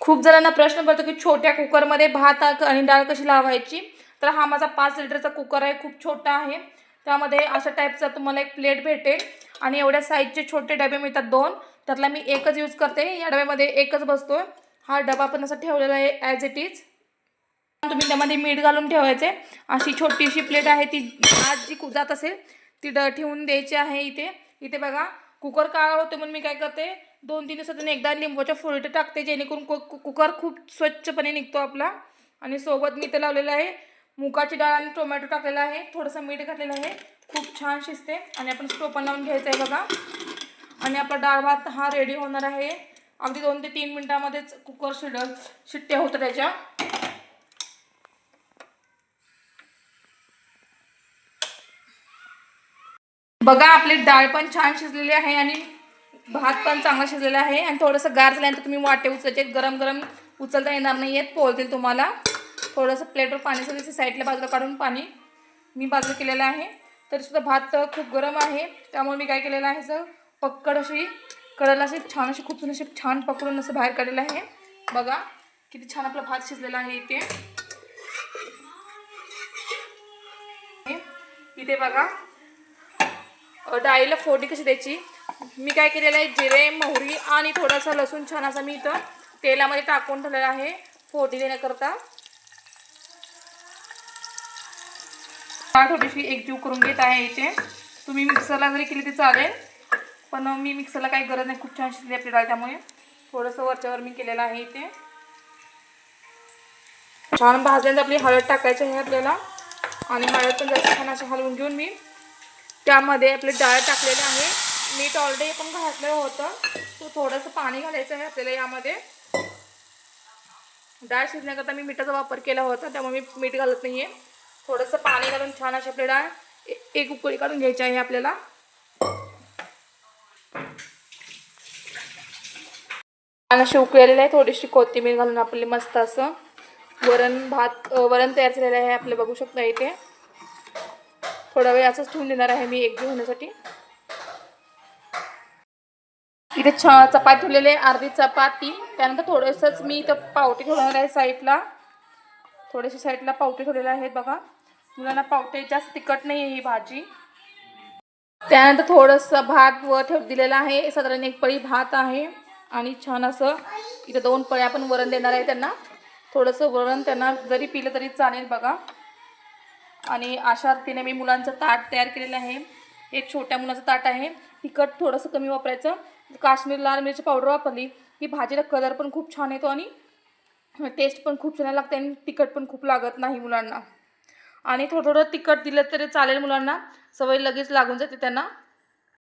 खूप जणांना प्रश्न पडतो की छोट्या कुकरमध्ये भात आणि डाळ कशी लावायची? तर हा माझा पाच लिटरचा कुकर आहे खूप छोटा आहे. त्यामध्ये अशा टाईपचा तुम्हाला एक प्लेट भेटेल आणि एवढ्या साईजचे छोटे डबे मिळतात दोन. त्यातला मी एकच यूज करते. या डब्यामध्ये एकच बसतो हा डबा पण असा ठेवलेला आहे ॲज इट इज तुम्ही त्यामध्ये मीठ घालून ठेवायचे. अशी छोटीशी प्लेट आहे ती आज जी कु- जात असेल ती ड ठेवून द्यायची आहे इथे. इथे बघा कुकर काळा होतो म्हणून मी काय करते दोन तीन दिवसातून एकदा लिंबूच्या फोडीत टाकते जेणेकरून कु कुकर खूप स्वच्छपणे निघतो आपला. आणि सोबत मी ते लावलेलं आहे मुगाची डाळ आणि टोमॅटो टाकलेला आहे. थोडंसं मीठ घातलेलं आहे. खूप छान शिजते. आणि आपण स्टोव पण लावून घ्यायचं आहे बघा. आणि आपला डाळ भात हा रेडी होणार आहे. अगदी दोन ते तीन मिनटामध्येच कुकर शिड शिट्ट्या होतं त्याच्या. बघा आपली डाळ पण छान शिजलेली आहे आणि भात पण चांगला शिजलेला आहे आणि थोडंसं गार झाल्यानंतर तुम्ही वाटे उचलायचे. गरम गरम उचलता येणार नाही आहेत पोळतील तुम्हाला. थोडंसं प्लेटवर पाणी सगळं साईडला बाजूला काढून पाणी मी बाजूला केलेलं आहे. तरीसुद्धा भात खूप गरम आहे. त्यामुळे मी काय केलेलं आहे सर पक्कड अशी कडेला अशी छान अशी खूप अशी छान पकडून असं बाहेर काढलेलं आहे. बघा किती छान आपला भात शिजलेला आहे इथे. इथे बघा डाळीला फोडणी कशी द्यायची? मी काय केलेलं आहे जिरे मोहरी आणि थोडासा लसूण छान असा मी इथं तेलामध्ये टाकून ठेवलेला आहे फोडणी देण्याकरता. थोडीशी एकजीव करून घेत आहे इथे. तुम्ही मिक्सरला जरी केली तर चालेल पण मी मिक्सरला काही गरज नाही खूप छान शिजली आपली डाळ त्यामुळे. थोडंसं वरच्यावर मी केलेलं आहे इथे. छान भाजल्यानंतर आपली हळद टाकायची आहे आपल्याला. आणि हळद पण जास्त छान अशी हलवून घेऊन मी त्यामध्ये आपले डाळ टाकलेले आहे. मीठ ऑलरेडी पण घातलं होतं. तो थोडंसं पाणी घालायचं आहे आपल्याला यामध्ये. डाळ शिजण्याकरता मी मिठाचा वापर केला होता त्यामुळे मी मीठ घालत नाही आहे थोडंसं पाणी घालून छान अशी आपली डाळ एक उकळी काढून घ्यायची आहे आपल्याला. छान अशी उकळलेली आहे थोडीशी कोथिंबीर घालून आपले मस्त असं वरण भात वरण तयार झालेलं आहे आपलं बघू शकता इथे. थोडा वेळ असंच ठेवून देणार आहे मी एकजीव होण्यासाठी. इथे छ चपाती ठेवलेले आहे अर्धी चपाती. त्यानंतर थोडंसंच मी इथं पावटे ठेवणार आहे साईडला. थोडेसे साईडला पावटे ठेवलेले आहेत बघा. मुलांना पावटे जास्त तिखट नाही आहे ही भाजी. त्यानंतर थोडंसं भात वर ठेव दिलेलं आहे. साधारण एक पळी भात आहे आणि छान असं इथं दोन पळ्या आपण वरण देणार आहे त्यांना. थोडंसं वरण त्यांना जरी पिलं तरी चालेल बघा. आणि अशा रीतीने मी मुलांचं ताट तयार केलेलं आहे. एक छोट्या मुलाचं ताट आहे. तिखट थोडंसं कमी वापरायचं. काश्मीर लाल मिरची पावडर वापरली. की भाजीला कलर पण खूप छान येतो आणि टेस्ट पण खूप छान लागते आणि तिखट पण खूप लागत नाही मुलांना. आणि थोडं थोडं तिखट दिलं तरी चालेल मुलांना. सवय लगेच लागून जाते त्यांना.